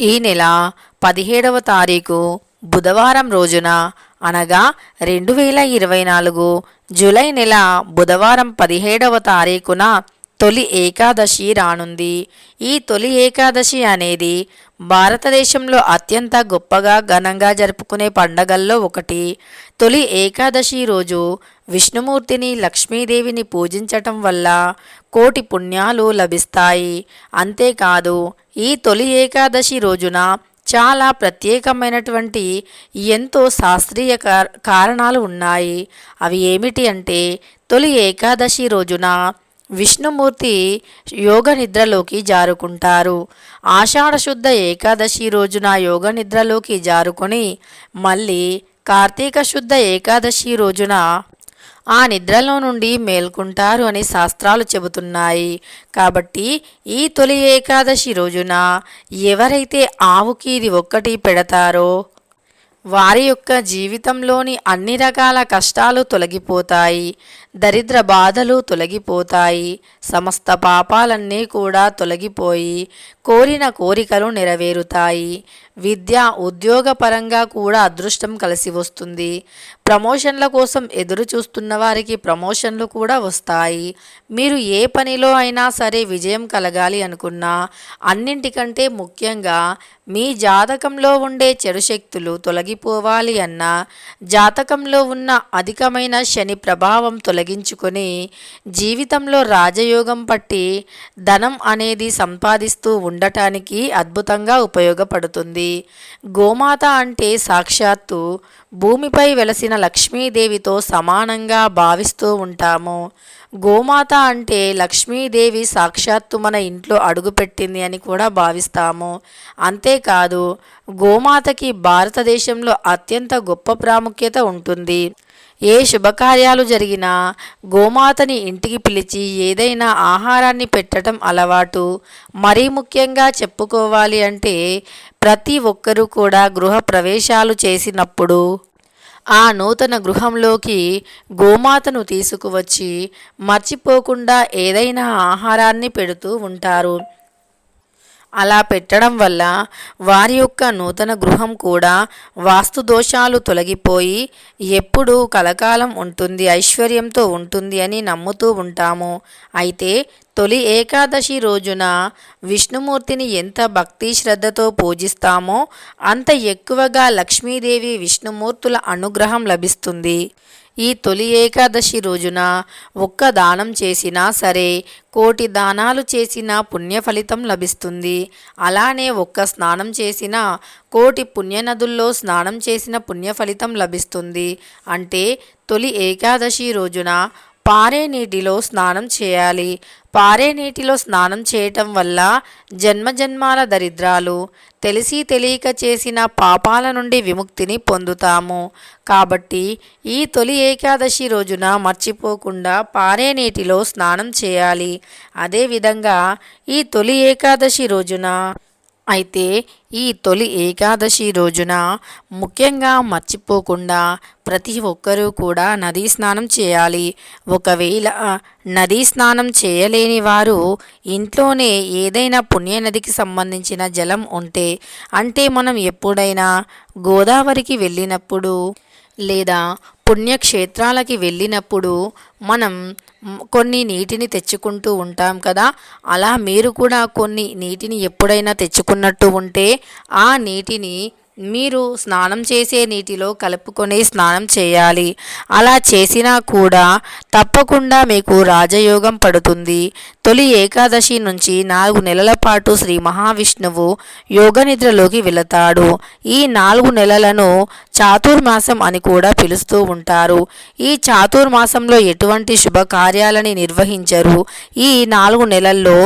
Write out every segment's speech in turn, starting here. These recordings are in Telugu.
ఈ నెల పదిహేడవ తారీఖు బుధవారం రోజున అనగా రెండు వేల ఇరవై నాలుగు జూలై నెల బుధవారం పదిహేడవ తారీఖున తొలి ఏకాదశి రానుంది. ఈ తొలి ఏకాదశి అనేది భారతదేశంలో అత్యంత గొప్పగా ఘనంగా జరుపుకునే పండగల్లో ఒకటి. తొలి ఏకాదశి రోజు విష్ణుమూర్తిని లక్ష్మీదేవిని పూజించటం వల్ల కోటి పుణ్యాలు లభిస్తాయి. అంతేకాదు ఈ తొలి ఏకాదశి రోజున చాలా ప్రత్యేకమైనటువంటి ఎంతో శాస్త్రీయ కారణాలు ఉన్నాయి. అవి ఏమిటి అంటే తొలి ఏకాదశి రోజున విష్ణుమూర్తి యోగ నిద్రలోకి జారుకుంటారు. ఆషాఢశుద్ధ ఏకాదశి రోజున యోగ నిద్రలోకి జారుకొని మళ్ళీ కార్తీక శుద్ధ ఏకాదశి రోజున ఆ నిద్రలో నుండి మేల్కుంటారు అని శాస్త్రాలు చెబుతున్నాయి. కాబట్టి ఈ తొలి ఏకాదశి రోజున ఎవరైతే ఆవుకి ఇది ఒక్కటి పెడతారో వారి యొక్క జీవితంలోని అన్ని రకాల కష్టాలు తొలగిపోతాయి. దరిద్ర బాధలు తొలగిపోతాయి. సమస్త పాపాలన్నీ కూడా తొలగిపోయి కోరిన కోరికలు నెరవేరుతాయి. విద్య ఉద్యోగపరంగా కూడా అదృష్టం కలిసి వస్తుంది. ప్రమోషన్ల కోసం ఎదురు చూస్తున్న వారికి ప్రమోషన్లు కూడా వస్తాయి. మీరు ఏ పనిలో అయినా సరే విజయం కలగాలి అనుకున్నా అన్నింటికంటే ముఖ్యంగా మీ జాతకంలో ఉండే చెడు శక్తులు తొలగిపోవాలి అన్నా జాతకంలో ఉన్న అధికమైన శని ప్రభావం తొలగించుకొని జీవితంలో రాజయోగం పట్టి ధనం అనేది సంపాదిస్తూ ఉండటానికి అద్భుతంగా ఉపయోగపడుతుంది. గోమాత అంటే సాక్షాత్తు భూమిపై వెలసిన లక్ష్మీదేవితో సమానంగా భావిస్తూ ఉంటాము. గోమాత అంటే లక్ష్మీదేవి సాక్షాత్తు మన ఇంట్లో అడుగుపెట్టింది అని కూడా భావిస్తాము. అంతేకాదు గోమాతకి భారతదేశంలో అత్యంత గొప్ప ప్రాముఖ్యత ఉంటుంది. ఏ శుభకార్యాలు జరిగినా గోమాతని ఇంటికి పిలిచి ఏదైనా ఆహారాన్ని పెట్టడం అలవాటు మరీ ముఖ్యంగా చెప్పుకోవాలి అంటే ప్రతి ఒక్కరూ కూడా గృహ ప్రవేశాలు చేసినప్పుడు ఆ నూతన గృహంలోకి గోమాతను తీసుకువచ్చి మర్చిపోకుండా ఏదైనా ఆహారాన్ని పెడుతూ ఉంటారు. అలా పెట్టడం వల్ల వారి యొక్క నూతన గృహం కూడా వాస్తు దోషాలు తొలగిపోయి ఎప్పుడూ కలకాలం ఉంటుంది ఐశ్వర్యంతో ఉంటుంది అని నమ్ముతూ ఉంటాము. అయితే తొలి ఏకాదశి రోజున విష్ణుమూర్తిని ఎంత భక్తి శ్రద్ధతో పూజిస్తామో అంత ఎక్కువగా లక్ష్మీదేవి విష్ణుమూర్తుల అనుగ్రహం లభిస్తుంది. ఈ తొలి ఏకాదశి రోజున ఒక్క దానం చేసినా సరే కోటి దానాలు చేసిన పుణ్య ఫలితం లభిస్తుంది. అలానే ఒక్క స్నానం చేసిన కోటి పుణ్యనదుల్లో స్నానం చేసిన పుణ్య ఫలితం లభిస్తుంది. అంటే తొలి ఏకాదశి రోజున పారే నీటిలో స్నానం చేయాలి. పారే నీటిలో స్నానం చేయటం వల్ల జన్మజన్మాల దరిద్రాలు తెలిసి తెలియక చేసిన పాపాల నుండి విముక్తిని పొందుతాము. కాబట్టి ఈ తొలి ఏకాదశి రోజున మర్చిపోకుండా పారే నీటిలో స్నానం చేయాలి. అదేవిధంగా ఈ తొలి ఏకాదశి రోజున అయితే ఈ తొలి ఏకాదశి రోజున ముఖ్యంగా మర్చిపోకుండా ప్రతి ఒక్కరూ కూడా నదీ స్నానం చేయాలి. ఒకవేళ నదీ స్నానం చేయలేని వారు ఇంట్లోనే ఏదైనా పుణ్యనదికి సంబంధించిన జలం ఉంటే అంటే మనం ఎప్పుడైనా గోదావరికి వెళ్ళినప్పుడు లేదా పుణ్యక్షేత్రాలకి వెళ్ళినప్పుడు మనం కొన్ని నీటిని తెచ్చుకుంటూ ఉంటాం కదా. అలా మీరు కూడా కొన్ని నీటిని ఎప్పుడైనా తెచ్చుకున్నట్టు ఉంటే ఆ నీటిని మీరు స్నానం చేసే నీటిలో కలుపుకొని స్నానం చేయాలి. అలా చేసినా కూడా తప్పకుండా మీకు రాజయోగం పడుతుంది. తొలి ఏకాదశి నుంచి నాలుగు నెలల పాటు శ్రీ మహావిష్ణువు యోగనిద్రలోకి వెళతాడు. ఈ నాలుగు నెలలను చాతుర్మాసం అని కూడా పిలుస్తూ ఉంటారు. ఈ చాతుర్మాసంలో ఎటువంటి శుభకార్యాలని నిర్వహించరు. ఈ నాలుగు నెలల్లో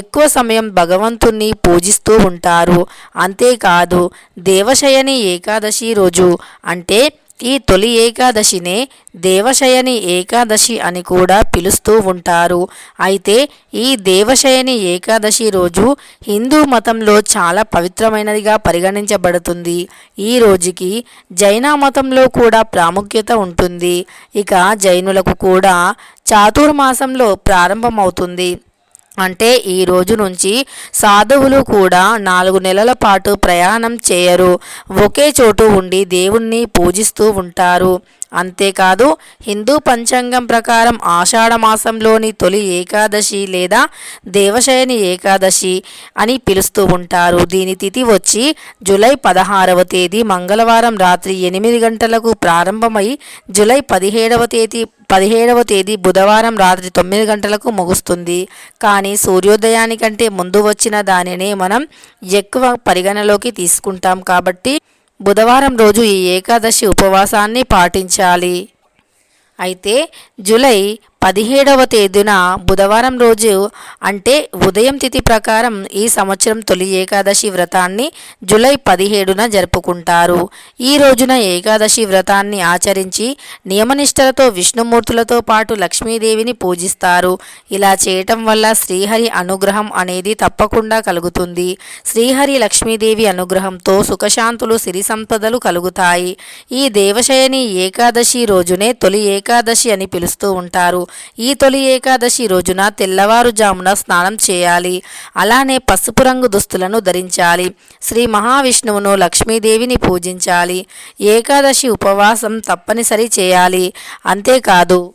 ఎక్కువ సమయం భగవంతుణ్ణి పూజిస్తూ ఉంటారు. అంతేకాదు దేవశయని ఏకాదశి రోజు అంటే ఈ తొలి ఏకాదశినే దేవశయని ఏకాదశి అని కూడా పిలుస్తూ ఉంటారు. అయితే ఈ దేవశయని ఏకాదశి రోజు హిందూ మతంలో చాలా పవిత్రమైనదిగా పరిగణించబడుతుంది. ఈ రోజుకి జైన మతంలో కూడా ప్రాముఖ్యత ఉంటుంది. ఇక జైనులకు కూడా చాతుర్మాసంలో ప్రారంభమవుతుంది. అంటే ఈ రోజు నుంచి సాధువులు కూడా నాలుగు నెలల పాటు ప్రయాణం చేయరు. ఒకే చోటు ఉండి దేవుణ్ణి పూజిస్తూ ఉంటారు. అంతేకాదు హిందూ పంచాంగం ప్రకారం ఆషాఢ మాసంలోని తొలి ఏకాదశి లేదా దేవశయని ఏకాదశి అని పిలుస్తూ ఉంటారు. దీని తిథి వచ్చి జూలై పదహారవ తేదీ మంగళవారం రాత్రి ఎనిమిది గంటలకు ప్రారంభమై జూలై పదిహేడవ తేదీ పదిహేడవ తేదీ బుధవారం రాత్రి తొమ్మిది గంటలకు ముగుస్తుంది. కానీ సూర్యోదయానికంటే ముందు వచ్చిన దానినే మనం ఎక్కువ పరిగణలోకి తీసుకుంటాం కాబట్టి బుధవారం రోజు ఈ ఏకాదశి ఉపవాసాన్ని పాటించాలి. అయితే జూలై పదిహేడవ తేదీన బుధవారం రోజు అంటే ఉదయం తిథి ప్రకారం ఈ సంవత్సరం తొలి ఏకాదశి వ్రతాన్ని జూలై పదిహేడున జరుపుకుంటారు. ఈ రోజున ఏకాదశి వ్రతాన్ని ఆచరించి నియమనిష్టలతో విష్ణుమూర్తులతో పాటు లక్ష్మీదేవిని పూజిస్తారు. ఇలా చేయటం వల్ల శ్రీహరి అనుగ్రహం అనేది తప్పకుండా కలుగుతుంది. శ్రీహరి లక్ష్మీదేవి అనుగ్రహంతో సుఖశాంతులు సిరి సంపదలు కలుగుతాయి. ఈ దేవశయని ఏకాదశి రోజునే తొలి ఏకాదశి అని పిలుస్తూ ఉంటారు. ఈ తొలి ఏకాదశి రోజున తెల్లవారుజామున స్నానం చేయాలి. అలానే పసుపు రంగు దుస్తులను ధరించాలి. శ్రీ మహావిష్ణువును లక్ష్మీదేవిని పూజించాలి. ఏకాదశి ఉపవాసం తప్పనిసరి చేయాలి. అంతేకాదు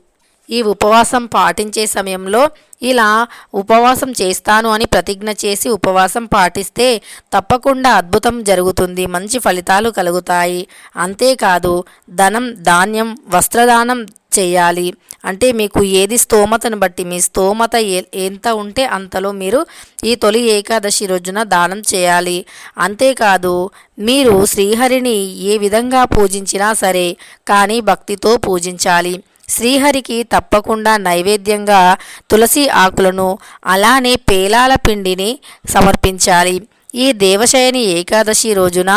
ఈ ఉపవాసం పాటించే సమయంలో ఇలా ఉపవాసం చేస్తాను అని ప్రతిజ్ఞ చేసి ఉపవాసం పాటిస్తే తప్పకుండా అద్భుతం జరుగుతుంది మంచి ఫలితాలు కలుగుతాయి. అంతేకాదు ధనం ధాన్యం వస్త్రదానం చేయాలి. అంటే మీకు ఏది స్తోమతను బట్టి మీ స్తోమత ఏ- ఎంత ఉంటే అంతలో మీరు ఈ తొలి ఏకాదశి రోజున దానం చేయాలి. అంతేకాదు మీరు శ్రీహరిని ఏ విధంగా పూజించినా సరే కానీ భక్తితో పూజించాలి. శ్రీహరికి తప్పకుండా నైవేద్యంగా తులసి ఆకులను అలానే పేలాల పిండిని సమర్పించాలి. ఈ దేవశయని ఏకాదశి రోజున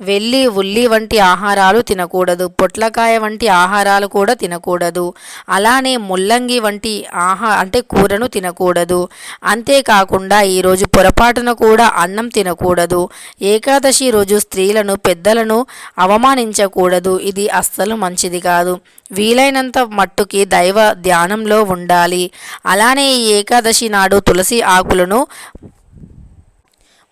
వెల్లి ఉల్లి వంటి ఆహారాలు తినకూడదు. పొట్లకాయ వంటి ఆహారాలు కూడా తినకూడదు. అలానే ముల్లంగి వంటి ఆహా అంటే కూరను తినకూడదు. అంతేకాకుండా ఈరోజు పొరపాటున కూడా అన్నం తినకూడదు. ఏకాదశి రోజు స్త్రీలను పెద్దలను అవమానించకూడదు. ఇది అస్సలు మంచిది కాదు. వీలైనంత మట్టుకి దైవ ధ్యానంలో ఉండాలి. అలానే ఈ ఏకాదశి నాడు తులసి ఆకులను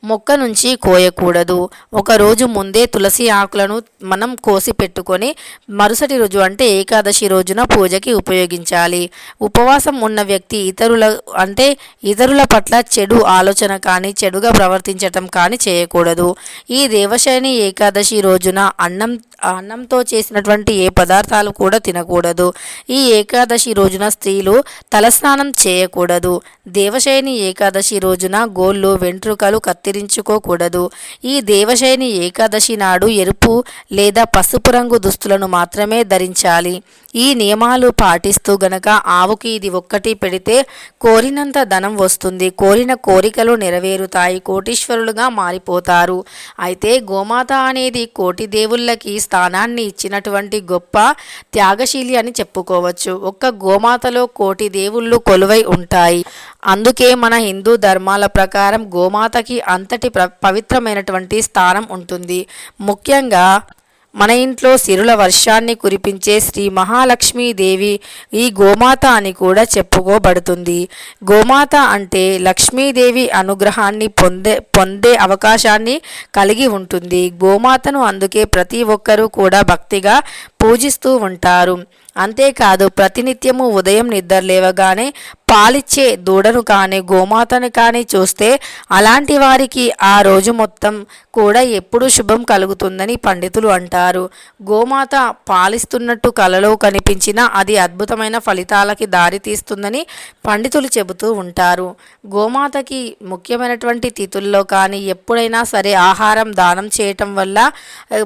మొక్క నుంచి కోయకూడదు. ఒక రోజు ముందే తులసి ఆకులను మనం కోసి పెట్టుకొని మరుసటి రోజు అంటే ఏకాదశి రోజున పూజకి ఉపయోగించాలి. ఉపవాసం ఉన్న వ్యక్తి ఇతరుల అంటే ఇతరుల పట్ల చెడు ఆలోచన కానీ చెడుగా ప్రవర్తించటం కానీ చేయకూడదు. ఈ దేవశయని ఏకాదశి రోజున అన్నం అన్నంతో చేసినటువంటి ఏ పదార్థాలు కూడా తినకూడదు. ఈ ఏకాదశి రోజున స్త్రీలు తలస్నానం చేయకూడదు. దేవశయని ఏకాదశి రోజున గోళ్ళు వెంట్రుకలు కత్తి కత్తిరించుకోకూడదు ఈ దేవశయని ఏకాదశి నాడు ఎరుపు లేదా పసుపు రంగు దుస్తులను మాత్రమే ధరించాలి. ఈ నియమాలు పాటిస్తూ గనక ఆవుకి ఇది ఒక్కటి పెడితే కోరినంత ధనం వస్తుంది. కోరిన కోరికలు నెరవేరుతాయి. కోటీశ్వరులుగా మారిపోతారు. అయితే గోమాత అనేది కోటి దేవుళ్ళకి స్థానాన్ని ఇచ్చినటువంటి గొప్ప త్యాగశీలి అని చెప్పుకోవచ్చు. ఒక్క గోమాతలో కోటి దేవుళ్ళు కొలువై ఉంటాయి. అందుకే మన హిందూ ధర్మాల ప్రకారం గోమాతకి అంతటి ప్ర పవిత్రమైనటువంటి స్థానం ఉంటుంది. ముఖ్యంగా మన ఇంట్లో సిరుల వర్షాన్ని కురిపించే శ్రీ మహాలక్ష్మీదేవి ఈ గోమాత అని కూడా చెప్పుకోబడుతుంది. గోమాత అంటే లక్ష్మీదేవి అనుగ్రహాన్ని పొందే పొందే అవకాశాన్ని కలిగి ఉంటుంది. గోమాతను అందుకే ప్రతి ఒక్కరూ కూడా భక్తిగా పూజిస్తూ ఉంటారు. అంతేకాదు ప్రతినిత్యము ఉదయం నిద్ర లేవగానే పాలిచ్చే దూడను కానీ గోమాతను కానీ చూస్తే అలాంటి వారికి ఆ రోజు మొత్తం కూడా ఎప్పుడూ శుభం కలుగుతుందని పండితులు అంటారు. గోమాత పాలిస్తున్నట్టు కలలో కనిపించినా అది అద్భుతమైన ఫలితాలకి దారితీస్తుందని పండితులు చెబుతూ ఉంటారు. గోమాతకి ముఖ్యమైనటువంటి తిథుల్లో కానీ ఎప్పుడైనా సరే ఆహారం దానం చేయటం వల్ల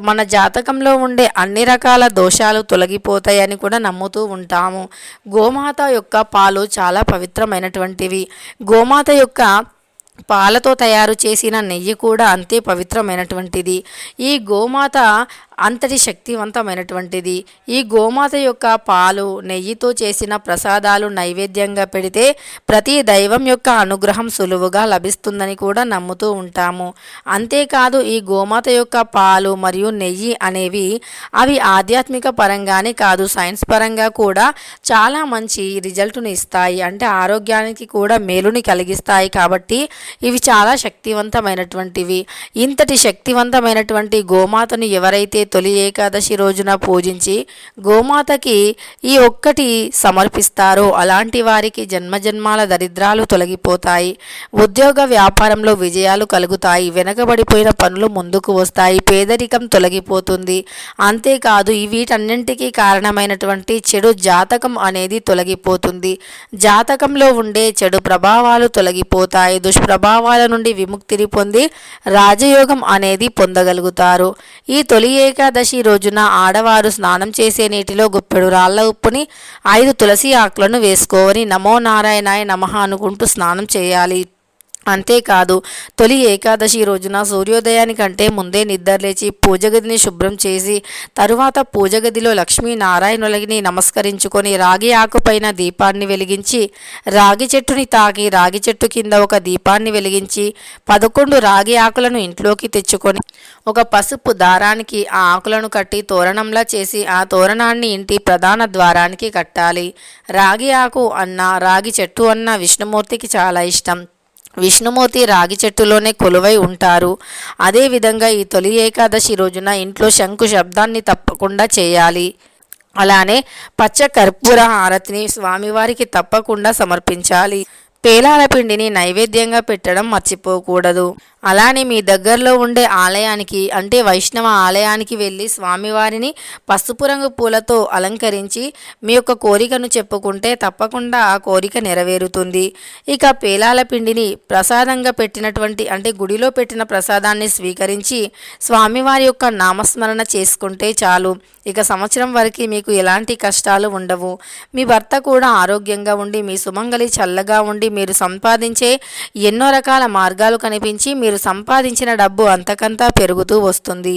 మన జాతకంలో ఉండే అన్ని రకాల దోషాలు తొలగిపోతాయని కూడా నమ్ముతూ ఉంటాము. గోమాత యొక్క పాలు చాలా పవిత్రమైనటువంటివి. గోమాత యొక్క పాలతో తయారు చేసిన నెయ్యి కూడా అంతే పవిత్రమైనటువంటిది. ఈ గోమాత అంతటి శక్తివంతమైనటువంటిది. ఈ గోమాత యొక్క పాలు నెయ్యితో చేసిన ప్రసాదాలు నైవేద్యంగా పెడితే ప్రతి దైవం యొక్క అనుగ్రహం సులువుగా లభిస్తుందని కూడా నమ్ముతూ ఉంటాము. అంతేకాదు ఈ గోమాత యొక్క పాలు మరియు నెయ్యి అనేవి అవి ఆధ్యాత్మిక పరంగానే కాదు సైన్స్ పరంగా కూడా చాలా మంచి రిజల్ట్ని ఇస్తాయి. అంటే ఆరోగ్యానికి కూడా మేలుని కలిగిస్తాయి కాబట్టి ఇవి చాలా శక్తివంతమైనటువంటివి. ఇంతటి శక్తివంతమైనటువంటి గోమాతను ఎవరైతే తొలి ఏకాదశి రోజున పూజించి గోమాతకి ఈ ఒక్కటి సమర్పిస్తారో. అలాంటి వారికి జన్మజన్మాల దరిద్రాలు తొలగిపోతాయి. ఉద్యోగ వ్యాపారంలో విజయాలు కలుగుతాయి. వెనకబడిపోయిన పనులు ముందుకు వస్తాయి. పేదరికం తొలగిపోతుంది. అంతేకాదు వీటన్నింటికీ కారణమైనటువంటి చెడు జాతకం అనేది తొలగిపోతుంది. జాతకంలో ఉండే చెడు ప్రభావాలు తొలగిపోతాయి. దుష్ప్రభావాల నుండి విముక్తిని పొంది రాజయోగం అనేది పొందగలుగుతారు. ఈ తొలి ఏకాదశి రోజున ఆడవారు స్నానం చేసే నీటిలో గుప్పెడు రాళ్ళ ఉప్పుని ఐదు తులసి ఆకులను వేసుకోవని నమో నారాయణాయ నమః అనుకుంటూ స్నానం చేయాలి. అంతేకాదు తొలి ఏకాదశి రోజున సూర్యోదయానికంటే ముందే నిద్రలేచి పూజగదిని శుభ్రం చేసి తరువాత పూజగదిలో లక్ష్మీనారాయణులకి నమస్కరించుకొని రాగి ఆకుపైన దీపాన్ని వెలిగించి రాగి చెట్టుని తాకి రాగి చెట్టు కింద ఒక దీపాన్ని వెలిగించి పదకొండు రాగి ఆకులను ఇంట్లోకి తెచ్చుకొని ఒక పసుపు దారానికి ఆ ఆకులను కట్టి తోరణంలా చేసి ఆ తోరణాన్ని ఇంటి ప్రధాన ద్వారానికి కట్టాలి. రాగి ఆకు అన్న రాగి చెట్టు అన్న విష్ణుమూర్తికి చాలా ఇష్టం. విష్ణుమూర్తి రాగి చెట్టులోనే కొలువై ఉంటారు. అదేవిధంగా ఈ తొలి ఏకాదశి రోజున ఇంట్లో శంకు శబ్దాన్ని తప్పకుండా చేయాలి. అలానే పచ్చ కర్పూర హారతిని స్వామివారికి తప్పకుండా సమర్పించాలి. పేలాల పిండిని నైవేద్యంగా పెట్టడం మర్చిపోకూడదు. అలానే మీ దగ్గరలో ఉండే ఆలయానికి అంటే వైష్ణవ ఆలయానికి వెళ్ళి స్వామివారిని పసుపు రంగు పూలతో అలంకరించి మీ యొక్క కోరికను చెప్పుకుంటే తప్పకుండా ఆ కోరిక నెరవేరుతుంది. ఇక పేలాల పిండిని ప్రసాదంగా పెట్టినటువంటి అంటే గుడిలో పెట్టిన ప్రసాదాన్ని స్వీకరించి స్వామివారి యొక్క నామస్మరణ చేసుకుంటే చాలు. ఇక సంవత్సరం వరకు మీకు ఎలాంటి కష్టాలు ఉండవు. మీ భర్త కూడా ఆరోగ్యంగా ఉండి మీ సుమంగలి చల్లగా ఉండి మీరు సంపాదించే ఎన్నో రకాల మార్గాలు కనిపించి మీరు సంపాదించిన డబ్బు అంతకంతా పెరుగుతూ వస్తుంది.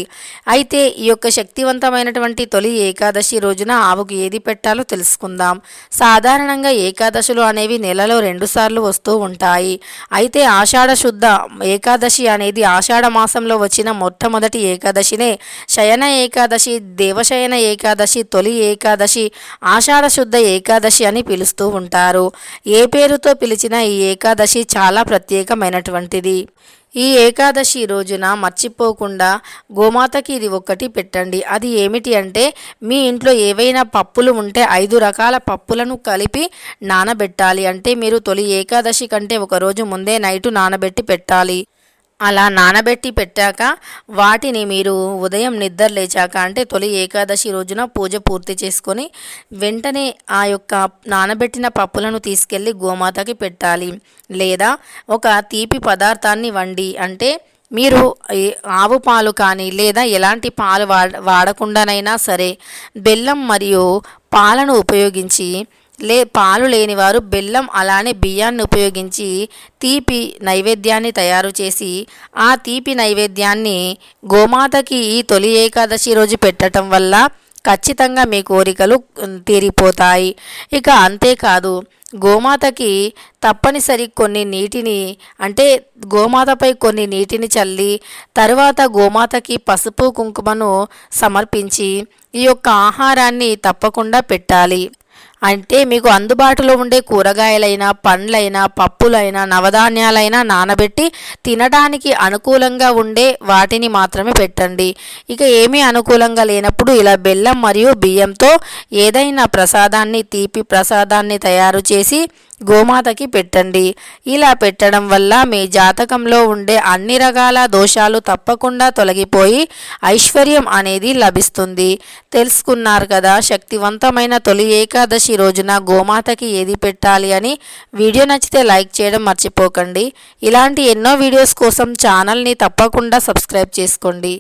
అయితే ఈ యొక్క శక్తివంతమైనటువంటి తొలి ఏకాదశి రోజున ఆవుకు ఏది పెట్టాలో తెలుసుకుందాం. సాధారణంగా ఏకాదశులు అనేవి నెలలో రెండుసార్లు వస్తూ ఉంటాయి. అయితే ఆషాఢ శుద్ధ ఏకాదశి అనేది ఆషాఢ మాసంలో వచ్చిన మొట్టమొదటి ఏకాదశినే శయన ఏకాదశి దేవశయన ఏకాదశి తొలి ఏకాదశి ఆషాఢ శుద్ధ ఏకాదశి అని పిలుస్తూ ఉంటారు. ఏ పేరుతో పిలిచి పిలిచినా ఈ ఏకాదశి చాలా ప్రత్యేకమైనటువంటిది. ఈ ఏకాదశి రోజున మర్చిపోకుండా గోమాతకి ఇది ఒక్కటి పెట్టండి. అది ఏమిటి అంటే మీ ఇంట్లో ఏవైనా పప్పులు ఉంటే ఐదు రకాల పప్పులను కలిపి నానబెట్టాలి. అంటే మీరు తొలి ఏకాదశి కంటే ఒకరోజు ముందే నైటు నానబెట్టి పెట్టాలి. అలా నానబెట్టి పెట్టాక వాటిని మీరు ఉదయం నిద్ర లేచాక అంటే తొలి ఏకాదశి రోజున పూజ పూర్తి చేసుకొని వెంటనే ఆ యొక్క నానబెట్టిన పప్పులను తీసుకెళ్ళి గోమాతకి పెట్టాలి. లేదా ఒక తీపి పదార్థాన్ని వండి అంటే మీరు ఆవు పాలు కానీ లేదా ఎలాంటి పాలు వాడ వాడకుండానైనా సరే బెల్లం మరియు పాలను ఉపయోగించి లే పాలు లేనివారు బెల్లం అలానే బియ్యాన్ని ఉపయోగించి తీపి నైవేద్యాన్ని తయారు చేసి ఆ తీపి నైవేద్యాన్ని గోమాతకి ఈ తొలి ఏకాదశి రోజు పెట్టడం వల్ల ఖచ్చితంగా మీ కోరికలు తీరిపోతాయి. ఇక అంతేకాదు గోమాతకి తప్పనిసరి కొన్ని నీటిని అంటే గోమాతపై కొన్ని నీటిని చల్లి తరువాత గోమాతకి పసుపు కుంకుమను సమర్పించి ఈ యొక్క ఆహారాన్ని తప్పకుండా పెట్టాలి. అంటే మీకు అందుబాటులో ఉండే కూరగాయలైనా పండ్లైనా పప్పులైనా నవధాన్యాలైనా నానబెట్టి తినడానికి అనుకూలంగా ఉండే వాటిని మాత్రమే పెట్టండి. ఇక ఏమీ అనుకూలంగా లేనప్పుడు ఇలా బెల్లం మరియు బియ్యంతో ఏదైనా ప్రసాదాన్ని తీపి ప్రసాదాన్ని తయారు చేసి గోమాతకి పెట్టండి. ఇలా పెట్టడం వల్ల మీ జాతకంలో ఉండే అన్ని రకాల దోషాలు తప్పకుండా తొలగిపోయి ఐశ్వర్యం అనేది లభిస్తుంది. తెలుసుకున్నారు కదా శక్తివంతమైన తొలి ఏకాదశి రోజున గోమాతకి ఏది పెట్టాలి అని వీడియో నచ్చితే లైక్ చేయడం మర్చిపోకండి. ఇలాంటి ఎన్నో వీడియోస్ కోసం ఛానల్ని తప్పకుండా సబ్స్క్రైబ్ చేసుకోండి.